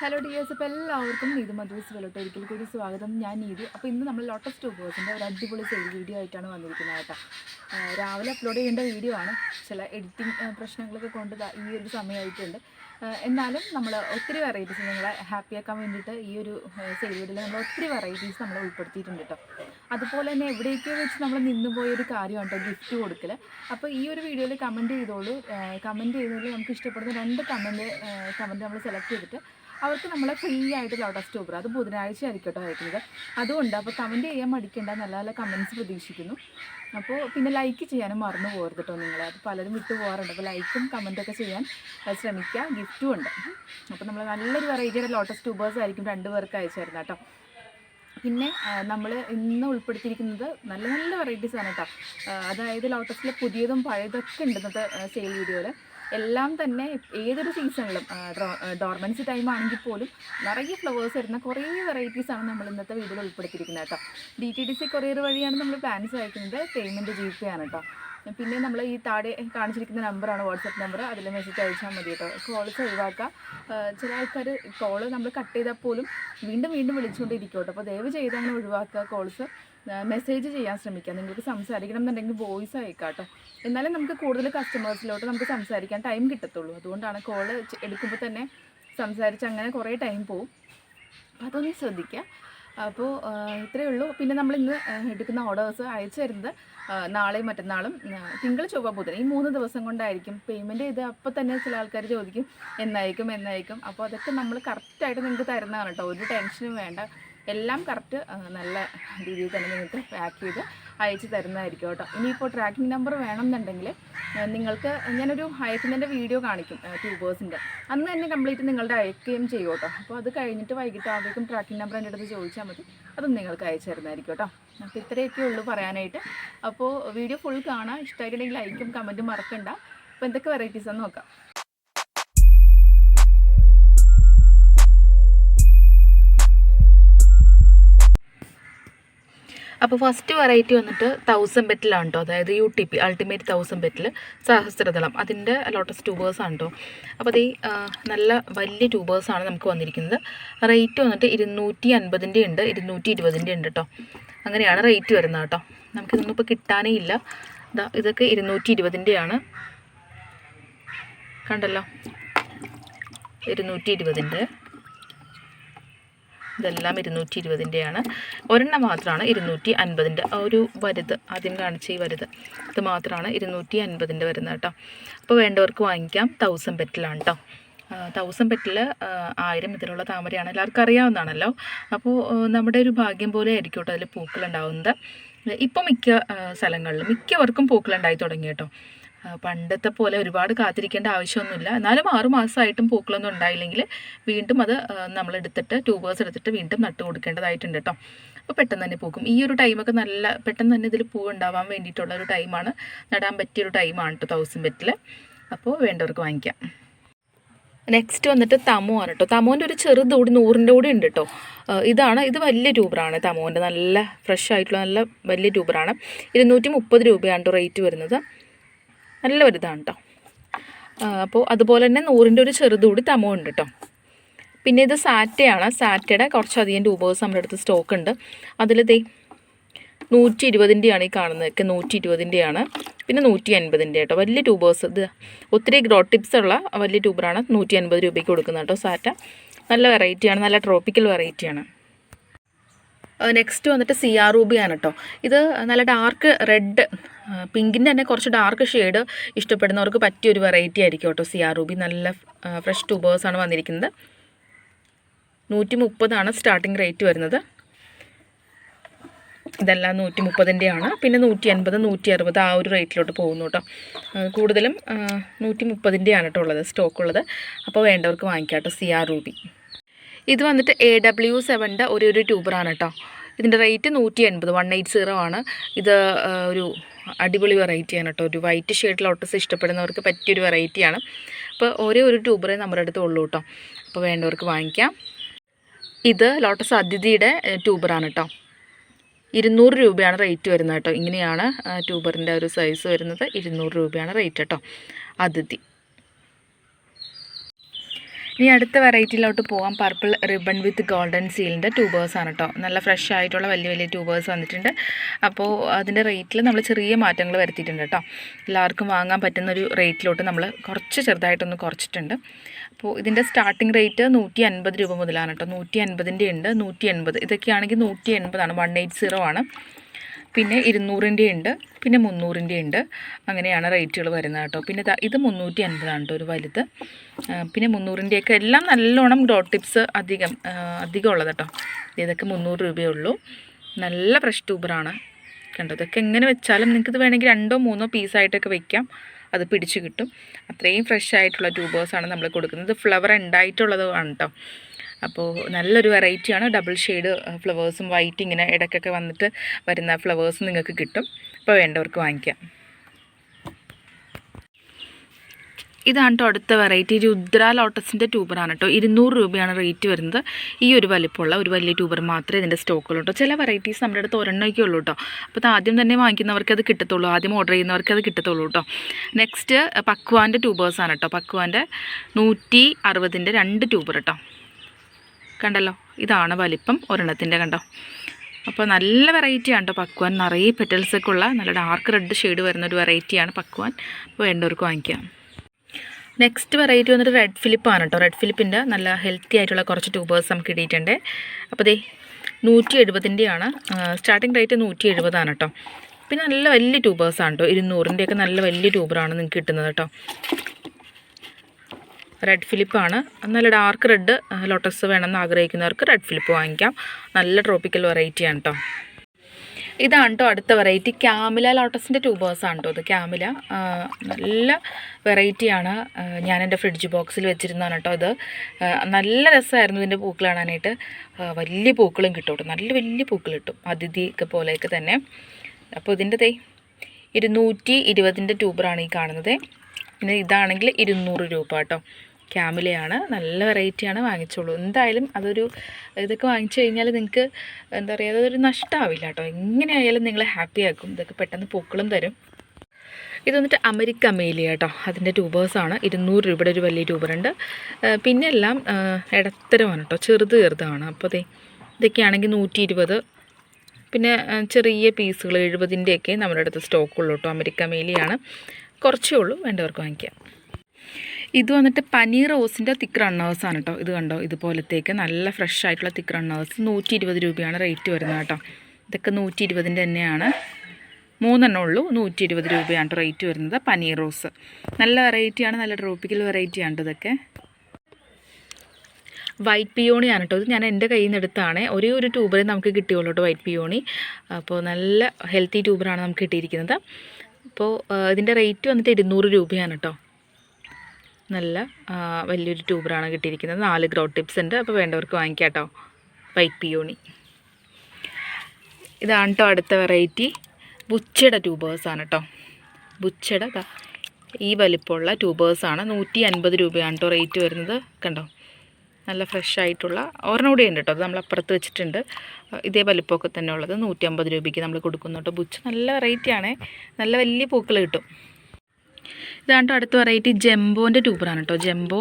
Hello dears അപ്പോൾ എല്ലാവർക്കും നീതു മധുസ് വെലോട്ട് ഒരിക്കൽ കൂടി സ്വാഗതം. ഞാൻ നീതു. അപ്പോൾ ഇന്ന് നമ്മൾ ലോട്ടസ് ട്യൂബേഴ്സിന്റെ ഒരു അടിപൊളി സെയിൽ വീഡിയോ ആയിട്ടാണ് വന്നിരിക്കുന്നത് കേട്ടോ. രാവിലെ അപ്ലോഡ് ചെയ്യേണ്ട വീഡിയോ ആണ്. ചില എഡിറ്റിംഗ് പ്രശ്നങ്ങളൊക്കെ കൊണ്ട് ഈ ഒരു സമയമായിട്ടുണ്ട് എന്നാലും നമ്മൾ ഒത്തിരി വെറൈറ്റീസ് നിങ്ങളെ ഹാപ്പിയാക്കാൻ വേണ്ടിയിട്ട് ഈ ഒരു സെയിൽ വീഡിയോയിൽ നമ്മൾ ഒത്തിരി വെറൈറ്റീസ് നമ്മൾ ഉൾപ്പെടുത്തിയിട്ടുണ്ട് കേട്ടോ അതുപോലെ തന്നെ എവിടേക്കോ വെച്ച് നമ്മൾ നിന്ന് പോയ ഒരു കാര്യമാണ് കേട്ടോ ഗിഫ്റ്റ് കൊടുക്കൽ അപ്പോൾ ഈ ഒരു വീഡിയോയിൽ കമന്റ് ചെയ്തോളൂ. കമന്റ് ചെയ്തതിൽ നമുക്ക് ഇഷ്ടപ്പെടുന്ന രണ്ട് കമന്റ് കമന്റ് നമ്മൾ സെലക്ട് ചെയ്തിട്ട് അവർക്ക് നമ്മളെ ഫ്രീ ആയിട്ട് ലോട്ടസ് ടൂബർ അത് ബുധനാഴ്ച ആയിരിക്കും കേട്ടോ അയക്കുന്നത് അതുകൊണ്ട് അപ്പോൾ കമന്റ് ചെയ്യാൻ മടിക്കേണ്ട നല്ല നല്ല കമന്റ്സ് പ്രതീക്ഷിക്കുന്നു. അപ്പോൾ പിന്നെ ലൈക്ക് ചെയ്യാനും മറന്നു പോകരുത് കേട്ടോ നിങ്ങൾ അത് പലരും വിട്ടു പോകാറുണ്ട്. അപ്പോൾ ലൈക്കും കമന്റൊക്കെ ചെയ്യാൻ ശ്രമിക്കുക. ഗിഫ്റ്റും ഉണ്ട്. അപ്പോൾ നമ്മൾ നല്ലൊരു വെറൈറ്റിയുടെ ലോട്ടസ് ട്യൂബേഴ്സ് ആയിരിക്കും രണ്ട് പേർക്ക് അയച്ചു തരുന്നത് കേട്ടോ പിന്നെ നമ്മൾ ഇന്ന് ഉൾപ്പെടുത്തിയിരിക്കുന്നത് നല്ല നല്ല വെറൈറ്റീസ് ആണ് കേട്ടോ അതായത് ലോട്ടസിലെ പുതിയതും പഴയതൊക്കെ ഉണ്ട് ഇന്നത്തെ സെയിൽ വീഡിയോയിൽ എല്ലാം തന്നെ ഏതൊരു സീസണിലും ഡോർമൻസി ടൈം ആണെങ്കിൽ പോലും നിറയെ ഫ്ലവേഴ്സ് വരുന്ന കുറേ വെറൈറ്റീസാണ് നമ്മൾ ഇന്നത്തെ വീഡിയോയിൽ ഉൾപ്പെടുത്തിയിരിക്കുന്നത് കേട്ടോ. D T D C courier വഴിയാണ് നമ്മൾ പ്ലാൻസ് അയക്കുന്നത്. പേയ്മെന്റ് ജി പേ ആണ് കേട്ടോ. പിന്നെ നമ്മൾ ഈ താഴെ കാണിച്ചിരിക്കുന്ന നമ്പറാണ് വാട്സപ്പ് നമ്പർ അതിൽ മെസ്സേജ് അയച്ചാൽ മതി കേട്ടോ. കോൾസ് ഒഴിവാക്കുക. ആ, ചില ആൾക്കാർ കോൾ നമ്മൾ കട്ട് ചെയ്താൽ പോലും വീണ്ടും വീണ്ടും വിളിച്ചുകൊണ്ടിരിക്കും കേട്ടോ. അപ്പോൾ ദയവ് അങ്ങനെ ഒഴിവാക്കുക കോൾസ് മെസ്സേജ് ചെയ്യാൻ ശ്രമിക്കുക. നിങ്ങൾക്ക് സംസാരിക്കണം എന്നുണ്ടെങ്കിൽ വോയിസ് അയക്കാം കേട്ടോ. എന്നാലും നമുക്ക് കൂടുതൽ കസ്റ്റമേഴ്സിലോട്ട് നമുക്ക് സംസാരിക്കാൻ ടൈം കിട്ടത്തുള്ളൂ. അതുകൊണ്ടാണ് കോൾ എടുക്കുമ്പോൾ തന്നെ സംസാരിച്ച് അങ്ങനെ കുറേ ടൈം പോവും. അതൊന്ന് ശ്രദ്ധിക്കുക അപ്പോൾ ഇത്രയേ ഉള്ളൂ. പിന്നെ നമ്മൾ ഇന്ന് എടുക്കുന്ന ഓർഡേഴ്സ് അയച്ചു തരുന്നത് നാളെയും മറ്റന്നാളും തിങ്കൾ ചൊവ്വ ബുധൻ. ഈ മൂന്ന് ദിവസം കൊണ്ടായിരിക്കും പേയ്മെന്റ് ചെയ്ത് അപ്പോൾ തന്നെ ചില ആൾക്കാർ ചോദിക്കും എന്നായിരിക്കും എന്നായിരിക്കും? അപ്പോൾ അതൊക്കെ നമ്മൾ കറക്റ്റായിട്ട് നിങ്ങൾക്ക് തരുന്നതാണ് കേട്ടോ. ഒരു ടെൻഷനും വേണ്ട. എല്ലാം കറക്റ്റ് നല്ല രീതിയിൽ തന്നെ നിങ്ങൾക്ക് പാക്ക് ചെയ്ത് അയച്ചു തരുന്നതായിരിക്കും കേട്ടോ. ഇനിയിപ്പോൾ ട്രാക്കിംഗ് നമ്പർ വേണമെന്നുണ്ടെങ്കിൽ നിങ്ങൾക്ക് ഞാനൊരു അയക്കുന്നതിന്റെ വീഡിയോ കാണിക്കും ട്യൂബേഴ്സിന്റെ അന്ന് തന്നെ കംപ്ലീറ്റ് നിങ്ങളുടെ അയക്കുകയും ചെയ്യും കേട്ടോ. അപ്പോൾ അത് കഴിഞ്ഞിട്ട് വൈകിട്ട് ആവുമ്പോഴേക്കും ട്രാക്കിംഗ് നമ്പർ എന്റെ അടുത്ത് ചോദിച്ചാൽ മതി. അതും നിങ്ങൾക്ക് അയച്ചു തരുന്നതായിരിക്കും കേട്ടോ. അപ്പോൾ ഇത്രയൊക്കെ ഉള്ളൂ പറയാനായിട്ട്. അപ്പോൾ വീഡിയോ ഫുൾ കാണാം. ഇഷ്ടമായിട്ടുണ്ടെങ്കിൽ ലൈക്കും കമന്റും മറക്കണ്ട. അപ്പോൾ എന്തൊക്കെ വെറൈറ്റീസാണെന്ന് നോക്കാം. അപ്പോൾ ഫസ്റ്റ് വെറൈറ്റി വന്നിട്ട് തൗസൻഡ് ബെറ്റിലാണ് കേട്ടോ അതായത് U T P ultimate thousand ബെറ്റിൽ സഹസ്രദളം. അതിന്റെ ലോട്ടസ് ട്യൂബേഴ്സാണ് കേട്ടോ അപ്പോൾ അത് നല്ല വലിയ ട്യൂബേഴ്സാണ് നമുക്ക് വന്നിരിക്കുന്നത്. റേറ്റ് വന്നിട്ട് ഇരുന്നൂറ്റി അൻപതിന്റെ ഉണ്ട് ഇരുന്നൂറ്റി ഇരുപതിന്റെ ഉണ്ട് കേട്ടോ അങ്ങനെയാണ് റേറ്റ് വരുന്നത് കേട്ടോ നമുക്കിതൊന്നും ഇപ്പോൾ കിട്ടാനേ ഇല്ല. ഇതാ ഇതൊക്കെ ഇരുന്നൂറ്റി ഇരുപതിന്റെയാണ് കണ്ടല്ലോ? ഇരുന്നൂറ്റി ഇരുപതിന്റെ ഇതെല്ലാം ഇരുന്നൂറ്റി ഇരുപതിന്റെയാണ് ഒരെണ്ണം മാത്രമാണ് ഇരുന്നൂറ്റി അൻപതിന്റെ ഒരു വരുത് ആദ്യം കാണിച്ച ഈ വരുത് ഇത് മാത്രമാണ് ഇരുന്നൂറ്റി അൻപതിന്റെ വരുന്നത് കേട്ടോ. അപ്പോൾ വേണ്ടവർക്ക് വാങ്ങിക്കാം. തൗസൻഡ് പെറ്റിലാണ് കേട്ടോ. തൗസൻഡ് പെറ്റിൽ ആയിരം ഇതിലുള്ള താമരയാണ്. എല്ലാവർക്കും അറിയാവുന്നതാണല്ലോ. അപ്പോൾ നമ്മുടെ ഒരു ഭാഗ്യം പോലെ ആയിരിക്കും കേട്ടോ അതിൽ പൂക്കളുണ്ടാവുന്നത് ഇപ്പോൾ മിക്ക സ്ഥലങ്ങളിലും മിക്കവർക്കും പൂക്കളുണ്ടായി തുടങ്ങി കേട്ടോ. പണ്ടത്തെ പോലെ ഒരുപാട് കാത്തിരിക്കേണ്ട ആവശ്യമൊന്നുമില്ല. എന്നാലും ആറുമാസമായിട്ടും പൂക്കളൊന്നും ഉണ്ടായില്ലെങ്കിൽ വീണ്ടും അത് നമ്മൾ എടുത്തിട്ട് ട്യൂബേഴ്സ് എടുത്തിട്ട് വീണ്ടും നട്ട് കൊടുക്കേണ്ടതായിട്ടുണ്ട് കേട്ടോ. അപ്പോൾ പെട്ടെന്ന് തന്നെ പൂക്കും. ഈ ഒരു ടൈമൊക്കെ നല്ല പെട്ടെന്ന് തന്നെ ഇതിൽ പൂ ഉണ്ടാവാൻ വേണ്ടിയിട്ടുള്ള ഒരു ടൈമാണ് നടാൻ പറ്റിയൊരു ടൈമാണ് കേട്ടോ തൗസൻഡ് ബെറ്റിൽ അപ്പോൾ വേണ്ടവർക്ക് വാങ്ങിക്കാം. നെക്സ്റ്റ് വന്നിട്ട് തമോ ആണ് കേട്ടോ. തമോന്റെ ഒരു ചെറുത് കൂടി നൂറിന്റെ കൂടി ഉണ്ട് കേട്ടോ. ഇതാണ്. ഇത് വലിയ ട്യൂബറാണ് തമോന്റെ നല്ല ഫ്രഷ് ആയിട്ടുള്ള നല്ല വലിയ ട്യൂബറാണ്. ഇരുന്നൂറ്റി മുപ്പത് രൂപയാണ് റേറ്റ് വരുന്നത്. നല്ല വലുതാണ് കേട്ടോ അപ്പോൾ അതുപോലെ തന്നെ നൂറിന്റെ ഒരു ചെറുതുകൂടി തമോ ഉണ്ട് കേട്ടോ പിന്നെ ഇത് സാറ്റയാണ്. സാറ്റയുടെ കുറച്ചധികം രൂപേഴ്സ് നമ്മുടെ അടുത്ത് സ്റ്റോക്ക് ഉണ്ട് അതിൽ ദേ നൂറ്റി ഇരുപതിന്റെയാണ് ഈ കാണുന്നതൊക്കെ. നൂറ്റി ഇരുപതിന്റെയാണ് പിന്നെ നൂറ്റി അൻപതിന്റെ കേട്ടോ വലിയ ട്യൂബേഴ്സ് ഇത് ഒത്തിരി ഗ്രോ ടിപ്സ് ഉള്ള വലിയ ട്യൂബറാണ് നൂറ്റി അൻപത് രൂപയ്ക്ക് കൊടുക്കുന്നത് കേട്ടോ സാറ്റ. നല്ല വെറൈറ്റിയാണ്. നല്ല ട്രോപ്പിക്കൽ വെറൈറ്റിയാണ്. നെക്സ്റ്റ് വന്നിട്ട് സി ആർ റൂബിയാണ് കേട്ടോ ഇത് നല്ല ഡാർക്ക് റെഡ് പിങ്കിന്റെ തന്നെ കുറച്ച് ഡാർക്ക് ഷെയ്ഡ് ഇഷ്ടപ്പെടുന്നവർക്ക് പറ്റിയൊരു വെറൈറ്റി ആയിരിക്കും കേട്ടോ സി ആർ റൂബി നല്ല ഫ്രഷ് ട്യൂബേഴ്സാണ് വന്നിരിക്കുന്നത്. നൂറ്റി മുപ്പതാണ് സ്റ്റാർട്ടിംഗ് റേറ്റ് വരുന്നത്. ഇതെല്ലാം നൂറ്റി മുപ്പതിന്റെയാണ് പിന്നെ നൂറ്റി അൻപത് നൂറ്റി അറുപത് ആ ഒരു റേറ്റിലോട്ട് പോകുന്നു കേട്ടോ കൂടുതലും നൂറ്റി മുപ്പതിന്റെയാണ് കേട്ടോ ഉള്ളത് സ്റ്റോക്ക് ഉള്ളത്. അപ്പോൾ വേണ്ടവർക്ക് വാങ്ങിക്കാം കേട്ടോ സി ആർ റൂബി ഇത് വന്നിട്ട് എ ഡബ്ല്യു സെവന്റെ ഒരു ഒരു ട്യൂബറാണ് കേട്ടോ ഇതിന്റെ റേറ്റ് നൂറ്റി എൺപത് വൺ എയ്റ്റ് സീറോ ആണ്. ഇത് ഒരു അടിപൊളി വെറൈറ്റിയാണ് കേട്ടോ. ഒരു വൈറ്റ് ഷെയ്ഡിൽ ഒട്ടസ് ഇഷ്ടപ്പെടുന്നവർക്ക് പറ്റിയൊരു വെറൈറ്റിയാണ് അപ്പോൾ ഒരേ ഒരു ട്യൂബറേ നമ്മുടെ അടുത്ത് ഉള്ളൂ കേട്ടോ. അപ്പോൾ വേണ്ടവർക്ക് വാങ്ങിക്കാം. ഇത് ലോട്ടസ് അതിഥിയുടെ ട്യൂബറാണ് കേട്ടോ. ഇരുന്നൂറ് രൂപയാണ് റേറ്റ് വരുന്നത് കേട്ടോ. ഇങ്ങനെയാണ് ട്യൂബറിന്റെ ഒരു സൈസ് വരുന്നത്. ഇരുന്നൂറ് രൂപയാണ് റേറ്റ് കേട്ടോ. അതിഥി. ഇനി അടുത്ത വെറൈറ്റിയിലോട്ട് പോകാം പർപ്പിൾ റിബൺ വിത്ത് ഗോൾഡൻ സീലിന്റെ ട്യൂബേഴ്സ് ആണ് കേട്ടോ നല്ല ഫ്രഷ് ആയിട്ടുള്ള വലിയ വലിയ ട്യൂബേഴ്സ് വന്നിട്ടുണ്ട്. അപ്പോൾ അതിന്റെ റേറ്റിൽ നമ്മൾ ചെറിയ മാറ്റങ്ങൾ വരുത്തിയിട്ടുണ്ട് കേട്ടോ എല്ലാവർക്കും വാങ്ങാൻ പറ്റുന്ന ഒരു റേറ്റിലോട്ട് നമ്മൾ കുറച്ച് ചെറുതായിട്ടൊന്ന് കുറച്ചിട്ടുണ്ട്. അപ്പോൾ ഇതിന്റെ സ്റ്റാർട്ടിംഗ് റേറ്റ് നൂറ്റി അൻപത് രൂപ മുതലാണ് കേട്ടോ നൂറ്റി അൻപതിന്റെ ഉണ്ട് നൂറ്റി എൺപത് ഇതൊക്കെയാണെങ്കിൽ നൂറ്റി എൺപതാണ് വൺ എയ്റ്റ് സീറോ ആണ്. പിന്നെ ഇരുന്നൂറിന്റെ ഉണ്ട് പിന്നെ മുന്നൂറിന്റെ ഉണ്ട്. അങ്ങനെയാണ് റേറ്റുകൾ വരുന്നത് കേട്ടോ. പിന്നെ ഇത് മുന്നൂറ്റി അൻപതാണ് കേട്ടോ ഒരു വലുത്. പിന്നെ മുന്നൂറിന്റെയൊക്കെ എല്ലാം നല്ലോണം ഡോട്ട് ടിപ്സ് അധികം അധികം ഉള്ളത് കേട്ടോ. ഇതൊക്കെ മുന്നൂറ് രൂപയേ ഉള്ളൂ. നല്ല ഫ്രഷ് ട്യൂബറാണ് കണ്ടോ? ഇതൊക്കെ എങ്ങനെ വെച്ചാലും നിങ്ങൾക്ക് ഇത് വേണമെങ്കിൽ രണ്ടോ മൂന്നോ പീസായിട്ടൊക്കെ വെക്കാം. അത് പിടിച്ച് കിട്ടും. അത്രയും ഫ്രഷ് ആയിട്ടുള്ള ട്യൂബേഴ്സാണ് നമ്മൾ കൊടുക്കുന്നത്. ഫ്ലവർ ഉണ്ടായിട്ടുള്ളതാണ് കേട്ടോ. അപ്പോൾ നല്ലൊരു വെറൈറ്റിയാണ് ഡബിൾ ഷെയ്ഡ് ഫ്ലവേഴ്സും വൈറ്റ് ഇങ്ങനെ ഇടയ്ക്കൊക്കെ വന്നിട്ട് വരുന്ന ഫ്ലവേഴ്സ് നിങ്ങൾക്ക് കിട്ടും. അപ്പോൾ വേണ്ടവർക്ക് വാങ്ങിക്കാം. ഇതാണ് കേട്ടോ അടുത്ത വെറൈറ്റി. രുദ്ര ലോട്ടസിന്റെ ട്യൂബറാണ് കേട്ടോ ഇരുന്നൂറ് രൂപയാണ് റേറ്റ് വരുന്നത്. ഈ ഒരു വലിപ്പമുള്ള ഒരു വലിയ ട്യൂബർ മാത്രമേ ഇതിന്റെ സ്റ്റോക്കുള്ളൂ കേട്ടോ ചില വെറൈറ്റീസ് നമ്മുടെ അടുത്ത് ഒരെണ്ണമൊക്കെ ഉള്ളൂ കേട്ടോ അപ്പോൾ ആദ്യം തന്നെ വാങ്ങിക്കുന്നവർക്ക് അത് കിട്ടത്തുള്ളൂ. ആദ്യം ഓർഡർ ചെയ്യുന്നവർക്ക് അത് കിട്ടത്തുള്ളൂ കേട്ടോ നെക്സ്റ്റ് പക്വാന്റെ ട്യൂബേഴ്സാണ് കേട്ടോ പക്വാന്റെ നൂറ്റി അറുപതിന്റെ രണ്ട് ട്യൂബർ കേട്ടോ കണ്ടല്ലോ? ഇതാണ് വലിപ്പം ഒരെണ്ണത്തിന്റെ കണ്ടോ? അപ്പോൾ നല്ല വെറൈറ്റിയാണ് കേട്ടോ പക്വാൻ. നിറയെ പെറ്റൽസൊക്കെ ഉള്ള നല്ല ഡാർക്ക് റെഡ് ഷെയ്ഡ് വരുന്ന ഒരു വെറൈറ്റിയാണ് പക്വാൻ. അപ്പോൾ വേണ്ടവർക്ക് വാങ്ങിക്കാം. നെക്സ്റ്റ് വെറൈറ്റി വന്നിട്ട് റെഡ് ഫിലിപ്പാണ് കേട്ടോ റെഡ് ഫിലിപ്പിന്റെ നല്ല ഹെൽത്തി ആയിട്ടുള്ള കുറച്ച് ട്യൂബേഴ്സ് നമുക്ക് ഇടിയിട്ടുണ്ട് അപ്പോൾ ദേ നൂറ്റി എഴുപതിന്റെയാണ് സ്റ്റാർട്ടിംഗ് റേറ്റ് നൂറ്റി എഴുപതാണ് കേട്ടോ പിന്നെ നല്ല വലിയ ട്യൂബേഴ്സാണ് കേട്ടോ ഇരുന്നൂറിന്റെയൊക്കെ നല്ല വലിയ ട്യൂബറാണ് നിങ്ങൾക്ക് കിട്ടുന്നത് കേട്ടോ റെഡ് ഫിലിപ്പാണ് നല്ല ഡാർക്ക് റെഡ് ലോട്ടസ് വേണമെന്ന് ആഗ്രഹിക്കുന്നവർക്ക് റെഡ് ഫിലിപ്പ് വാങ്ങിക്കാം. നല്ല ട്രോപ്പിക്കൽ വെറൈറ്റിയാണ് കേട്ടോ ഇതാണ് കേട്ടോ അടുത്ത വെറൈറ്റി ക്യാമില ലോട്ടസിന്റെ ട്യൂബേഴ്സാണ് കേട്ടോ ഇത്. ക്യാമില നല്ല വെറൈറ്റിയാണ് ഞാൻ എന്റെ ഫ്രിഡ്ജ് ബോക്സിൽ വെച്ചിരുന്നതാണ് കേട്ടോ ഇത്. നല്ല രസമായിരുന്നു ഇതിന്റെ പൂക്കൾ കാണാനായിട്ട്. വലിയ പൂക്കളും കിട്ടും കേട്ടോ നല്ല വലിയ പൂക്കൾ കിട്ടും. അതിഥി ഒക്കെ പോലെയൊക്കെ തന്നെ. അപ്പോൾ ഇതിന്റെ തേ ഇരുന്നൂറ്റി ഇരുപതിന്റെ ട്യൂബറാണ് ഈ കാണുന്നത്. പിന്നെ ഇതാണെങ്കിൽ ഇരുന്നൂറ് രൂപ കേട്ടോ ക്യാമിലയാണ്. നല്ല വെറൈറ്റിയാണ് വാങ്ങിച്ചോളൂ. എന്തായാലും അതൊരു ഇതൊക്കെ വാങ്ങിച്ചു കഴിഞ്ഞാൽ നിങ്ങൾക്ക് എന്താ പറയുക അതൊരു നഷ്ടമാവില്ല കേട്ടോ. എങ്ങനെയായാലും നിങ്ങളെ ഹാപ്പി ആക്കും. ഇതൊക്കെ പെട്ടെന്ന് പൂക്കളും തരും. ഇത് വന്നിട്ട് അമേരിക്ക അമേലിയ കേട്ടോ. അതിന്റെ ട്യൂബേഴ്സാണ് ഇരുന്നൂറ് രൂപയുടെ ഒരു വലിയ ട്യൂബറുണ്ട് പിന്നെ എല്ലാം ഇടത്തരമാണ് കേട്ടോ. ചെറുത് ചെറുതാണ്. അപ്പോൾ ദേ ഇതൊക്കെയാണെങ്കിൽ നൂറ്റി ഇരുപത് പിന്നെ ചെറിയ പീസുകൾ എഴുപതിന്റെയൊക്കെ നമ്മുടെ അടുത്ത് സ്റ്റോക്കുള്ളൂ കേട്ടോ. അമേരിക്ക മേലിയാണ് കുറച്ചേ ഉള്ളൂ. വേണ്ടവർക്ക് വാങ്ങിക്കാം. ഇത് വന്നിട്ട് പനീർ റോസിന്റെ തിക്ക് റണ്ണേഴ്സ് ആണ് കേട്ടോ ഇത് കണ്ടോ? ഇതുപോലത്തേക്ക് നല്ല ഫ്രഷ് ആയിട്ടുള്ള തിക്ക് റണ്ണേഴ്സ്. നൂറ്റി ഇരുപത് രൂപയാണ് റേറ്റ് വരുന്നത് കേട്ടോ. ഇതൊക്കെ നൂറ്റി ഇരുപതിന്റെ തന്നെയാണ്. മൂന്നെണ്ണം ഉള്ളൂ. നൂറ്റി ഇരുപത് രൂപയാണ് റേറ്റ് വരുന്നത് പനീർ റോസ്. നല്ല വെറൈറ്റിയാണ് നല്ല ട്രോപ്പിക്കൽ വെറൈറ്റിയാണ് ഇതൊക്കെ. വൈറ്റ് പിയോണിയാണ് കേട്ടോ ഇത് ഞാൻ എന്റെ കയ്യിൽ നിന്ന് എടുത്താണ്. ഒരേ ഒരു ട്യൂബറേ നമുക്ക് കിട്ടിയുള്ളൂ കേട്ടോ വൈറ്റ് പിയോണി അപ്പോൾ നല്ല ഹെൽത്തി ട്യൂബറാണ് നമുക്ക് കിട്ടിയിരിക്കുന്നത്. അപ്പോൾ ഇതിന്റെ റേറ്റ് വന്നിട്ട് ഇരുന്നൂറ് രൂപയാണ് കേട്ടോ നല്ല വലിയൊരു ട്യൂബറാണ് കിട്ടിയിരിക്കുന്നത്. നാല് ഗ്രോ ടിപ്സ് ഉണ്ട്. അപ്പോൾ വേണ്ടവർക്ക് വാങ്ങിക്കാം കേട്ടോ വൈറ്റ് ഇതാണ് കേട്ടോ അടുത്ത വെറൈറ്റി ബുച്ചയുടെ ട്യൂബേഴ്സാണ് കേട്ടോ ബുച്ചയുടെ ദാ ഈ വലിപ്പമുള്ള ട്യൂബേഴ്സാണ് നൂറ്റി അൻപത് രൂപയാണ് കേട്ടോ റേറ്റ് വരുന്നത്. കണ്ടോ? നല്ല ഫ്രഷ് ആയിട്ടുള്ള ഒരെണ്ണം കൂടെ ഉണ്ട് കേട്ടോ അത് നമ്മൾ അപ്പുറത്ത് വെച്ചിട്ടുണ്ട്. ഇതേ വലിപ്പമൊക്കെ തന്നെ ഉള്ളത്. നൂറ്റി അമ്പത് രൂപയ്ക്ക് നമ്മൾ കൊടുക്കുന്നു കേട്ടോ ബുച്ച് നല്ല വെറൈറ്റിയാണ് നല്ല വലിയ പൂക്കൾ കിട്ടും. ഇതാണ് ട്ടോ അടുത്ത വെറൈറ്റി ജംബോന്റെ ട്യൂബറാണ് കേട്ടോ ജംബോ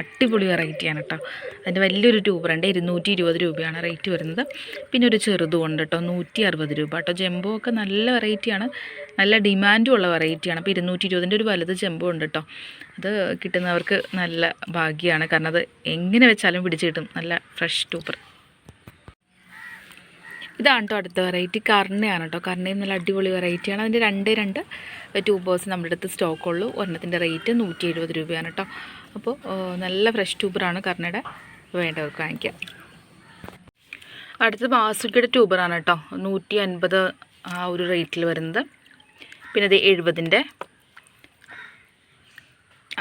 അടിപൊളി വെറൈറ്റിയാണ് കേട്ടോ അതിന്റെ വലിയൊരു ട്യൂബറുണ്ട് ഇരുന്നൂറ്റി ഇരുപത് രൂപയാണ് റേറ്റ് വരുന്നത്. പിന്നെ ഒരു ചെറുതും ഉണ്ട് കേട്ടോ നൂറ്റി അറുപത് രൂപ കേട്ടോ ജംബോ ഒക്കെ നല്ല വെറൈറ്റിയാണ് നല്ല ഡിമാൻഡും ഉള്ള വെറൈറ്റിയാണ് അപ്പോൾ ഇരുന്നൂറ്റി ഇരുപതിന്റെ ഒരു വലുത് ജംബോ ഉണ്ട് കേട്ടോ അത് കിട്ടുന്നവർക്ക് നല്ല ഭാഗ്യമാണ് കാരണം അത് എങ്ങനെ വെച്ചാലും പിടിച്ച് കിട്ടും. നല്ല ഫ്രഷ് ട്യൂബർ ഇതാണ് കേട്ടോ അടുത്ത വെറൈറ്റി കർണയാണ് കേട്ടോ കർണയും നല്ല അടിപൊളി വെറൈറ്റിയാണ് അതിന്റെ രണ്ട് രണ്ട് ട്യൂബേഴ്സ് നമ്മുടെ അടുത്ത് സ്റ്റോക്ക് ഉള്ളൂ. ഒരെണ്ണത്തിന്റെ റേറ്റ് നൂറ്റി എഴുപത് രൂപയാണ് കേട്ടോ അപ്പോൾ നല്ല ഫ്രഷ് ട്യൂബറാണ് കർണയുടെ. വേണ്ടവർക്ക് വാങ്ങിക്കാം. അടുത്തത് ബാസുക്കിയുടെ ട്യൂബറാണ് കേട്ടോ നൂറ്റി അൻപത് ആ ഒരു റേറ്റിൽ വരുന്നത്. പിന്നെ ഇത് എഴുപതിന്റെ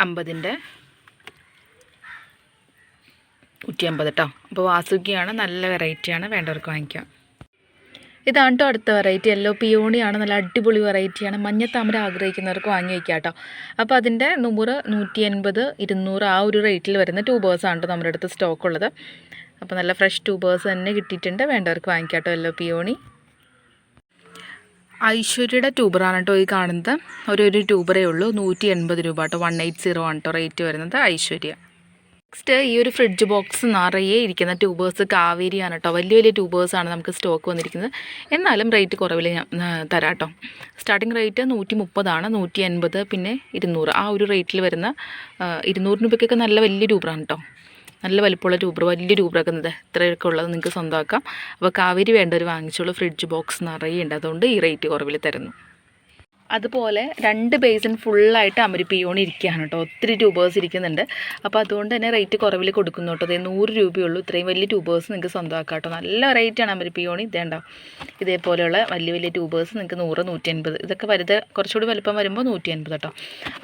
അമ്പതിന്റെ നൂറ്റി അമ്പത് കേട്ടോ അപ്പോൾ വാസുകിയാണ് നല്ല വെറൈറ്റിയാണ് വേണ്ടവർക്ക് വാങ്ങിക്കാം. ഇതാണ് കേട്ടോ അടുത്ത വെറൈറ്റി യെല്ലോ പിയോണിയാണ് നല്ല അടിപൊളി വെറൈറ്റിയാണ് മഞ്ഞത്താമര ആഗ്രഹിക്കുന്നവർക്ക് വാങ്ങി വയ്ക്കാം കേട്ടോ അപ്പോൾ അതിന്റെ നൂറ് നൂറ്റി എൺപത് ഇരുന്നൂറ് ആ ഒരു റേറ്റിൽ വരുന്ന ട്യൂബേഴ്സാണ് കേട്ടോ നമ്മുടെ അടുത്ത് സ്റ്റോക്ക് ഉള്ളത്. അപ്പോൾ നല്ല ഫ്രഷ് ട്യൂബേഴ്സ് തന്നെ കിട്ടിയിട്ടുണ്ട്. വേണ്ടവർക്ക് വാങ്ങിക്കാം കേട്ടോ യെല്ലോ പിയോണി ഐശ്വര്യയുടെ ട്യൂബറാണ് കേട്ടോ ഈ കാണുന്നത്. ഒരു ഒരു ട്യൂബറേ ഉള്ളൂ. നൂറ്റി എൺപത് രൂപ കേട്ടോ വൺ എയ്റ്റ് സീറോ ആണ് കേട്ടോ റേറ്റ് വരുന്നത് ഐശ്വര്യ. നെക്സ്റ്റ് ഈ ഒരു ഫ്രിഡ്ജ് ബോക്സ് നിറയെ ഇരിക്കുന്ന ട്യൂബേഴ്സ് കാവേരിയാണ് കേട്ടോ വലിയ വലിയ ട്യൂബേഴ്സാണ് നമുക്ക് സ്റ്റോക്ക് വന്നിരിക്കുന്നത്. എന്നാലും റേറ്റ് കുറവിൽ ഞാൻ തരാം കേട്ടോ സ്റ്റാർട്ടിംഗ് റേറ്റ് നൂറ്റി മുപ്പതാണ് നൂറ്റി അൻപത് പിന്നെ ഇരുന്നൂറ്. ആ ഒരു റേറ്റിൽ വരുന്ന ഇരുന്നൂറ് രൂപയ്ക്കൊക്കെ നല്ല വലിയ ട്യൂബറാണ് കേട്ടോ നല്ല വലിപ്പമുള്ള ട്യൂബർ വലിയ ട്യൂബറൊക്കെ ഇത് ഇത്രയൊക്കെ ഉള്ളത് നിങ്ങൾക്ക് സ്വന്തമാക്കാം. അപ്പോൾ കാവേരി വേണ്ടവർ വാങ്ങിച്ചോളൂ. ഫ്രിഡ്ജ് ബോക്സ് നിറയെ ഉണ്ട്. അതുകൊണ്ട് ഈ റേറ്റ് കുറവിൽ തരുന്നു. അതുപോലെ രണ്ട് ബേസിൻ ഫുള്ളായിട്ട് അമരിപ്പിയോണി ഇരിക്കുകയാണ് കേട്ടോ. ഒത്തിരി ട്യൂബേഴ്സ് ഇരിക്കുന്നുണ്ട്. അപ്പോൾ അതുകൊണ്ട് തന്നെ റേറ്റ് കുറവിൽ കൊടുക്കുന്നു കേട്ടോ. അതേ നൂറ് രൂപയുള്ളൂ. ഇത്രയും വലിയ ട്യൂബേഴ്സ് നിങ്ങൾക്ക് സ്വന്തമാക്കാം കേട്ടോ. നല്ല റേറ്റാണ് അമരിപ്പിയോണി. ഇതേണ്ട ഇതേപോലെയുള്ള വലിയ വലിയ ട്യൂബേഴ്സ് നിങ്ങൾക്ക് നൂറ് നൂറ്റി അൻപത് ഇതൊക്കെ വലുത് കുറച്ചുകൂടി വലുപ്പം വരുമ്പോൾ നൂറ്റി അൻപത് കേട്ടോ.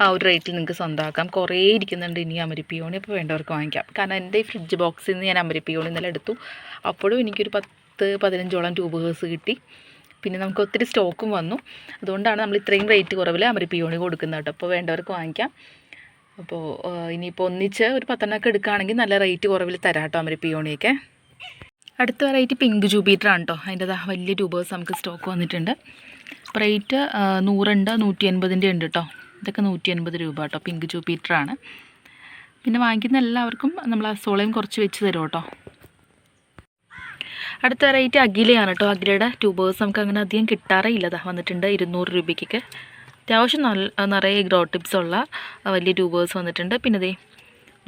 ആ ഒരു റേറ്റിൽ നിങ്ങൾക്ക് സ്വന്തമാക്കാം. കുറേ ഇരിക്കുന്നുണ്ട് ഇനി അമരിപ്പിയോണി. അപ്പോൾ വേണ്ടവർക്ക് വാങ്ങിക്കാം. കാരണം എന്റെ ഈ ഫ്രിഡ്ജ് ബോക്സിൽ നിന്ന് ഞാൻ അമരിപ്പിയോണി ഇന്നലെ എടുത്തു. അപ്പോഴും എനിക്കൊരു പത്ത് പതിനഞ്ചോളം ട്യൂബേഴ്സ് കിട്ടി. പിന്നെ നമുക്ക് ഒത്തിരി സ്റ്റോക്കും വന്നു. അതുകൊണ്ടാണ് നമ്മൾ ഇത്രയും റേറ്റ് കുറവിൽ അമരി പിയോണി കൊടുക്കുന്നത് കേട്ടോ. അപ്പോൾ വേണ്ടവർക്ക് വാങ്ങിക്കാം. അപ്പോൾ ഇനിയിപ്പോൾ ഒന്നിച്ച് ഒരു പത്തെണ്ണമൊക്കെ എടുക്കുകയാണെങ്കിൽ നല്ല റേറ്റ് കുറവിൽ തരാം കേട്ടോ അമരി പിയോണിയൊക്കെ അടുത്ത വെറൈറ്റി പിങ്ക് ജൂബീറ്റർ ആണ് കേട്ടോ. അതിന്റെ വലിയ ട്യൂബേഴ്സ് നമുക്ക് സ്റ്റോക്ക് വന്നിട്ടുണ്ട്. അപ്പോൾ റേറ്റ് നൂറുണ്ട് നൂറ്റി എൺപതിന്റെ ഉണ്ട് കേട്ടോ. ഇതൊക്കെ നൂറ്റി എൺപത് രൂപ കേട്ടോ പിങ്ക് ആണ്. പിന്നെ വാങ്ങിക്കുന്ന എല്ലാവർക്കും നമ്മൾ ആ സോളയും കുറച്ച് വെച്ച് തരും കേട്ടോ? അടുത്ത റേറ്റ് അഖിലയാണ് കേട്ടോ അഖിലയുടെ ട്യൂബേഴ്സ് നമുക്ക് അങ്ങനെ അധികം കിട്ടാറേ ദാ വന്നിട്ടുണ്ട് ഇരുന്നൂറ് രൂപയ്ക്കൊക്കെ. അത്യാവശ്യം നല്ല നിറയെ ഗ്രോ ടിപ്സ് ഉള്ള വലിയ ട്യൂബേഴ്സ് വന്നിട്ടുണ്ട്. പിന്നെ ദേ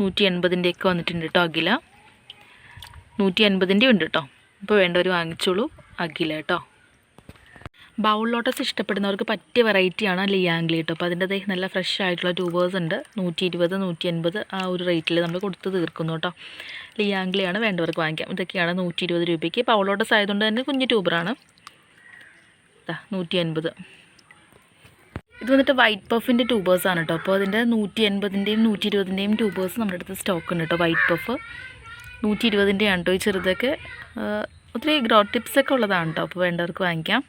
നൂറ്റി എൺപതിന്റെയൊക്കെ വന്നിട്ടുണ്ട് കേട്ടോ അഖില. നൂറ്റി എൺപതിന്റെ ഉണ്ട് കേട്ടോ അപ്പോൾ വേണ്ടവർ വാങ്ങിച്ചോളൂ അഖില കേട്ടോ ബൗൾ ലോട്ടസ് ഇഷ്ടപ്പെടുന്നവർക്ക് പറ്റിയ വെറൈറ്റിയാണ് ലിയാംഗ്ലി കേട്ടോ അപ്പോൾ അതിന്റെ ദേ നല്ല ഫ്രഷ് ആയിട്ടുള്ള ട്യൂബേഴ്സ് ഉണ്ട്. നൂറ്റി ഇരുപത് നൂറ്റി എൺപത് ആ ഒരു റേറ്റിൽ നമ്മൾ കൊടുത്ത് തീർക്കുന്നു കേട്ടോ ലിയാംഗ്ലിയാണ് വേണ്ടവർക്ക് വാങ്ങിക്കാം. ഇതൊക്കെയാണ് നൂറ്റി ഇരുപത് രൂപയ്ക്ക്. ബൗൾ ലോട്ടസ് ആയതുകൊണ്ട് തന്നെ കുഞ്ഞു ട്യൂബറാണ് നൂറ്റി എൺപത് ഇത് വന്നിട്ട് വൈറ്റ് പഫിന്റെ ആണ് കേട്ടോ അപ്പോൾ അതിന്റെ നൂറ്റി എൺപതിന്റെയും നൂറ്റി ഇരുപതിന്റെയും ട്യൂബേഴ്സ് നമ്മുടെ അടുത്ത് സ്റ്റോക്ക് ഉണ്ട് കേട്ടോ വൈറ്റ് പഫ് നൂറ്റി ഇരുപതിന്റെയാണ് കേട്ടോ ഈ ചെറുതൊക്കെ. ഒത്തിരി ഗ്രോ ടിപ്സ് ഒക്കെ ഉള്ളതാണ് കേട്ടോ അപ്പോൾ വേണ്ടവർക്ക് വാങ്ങിക്കാം.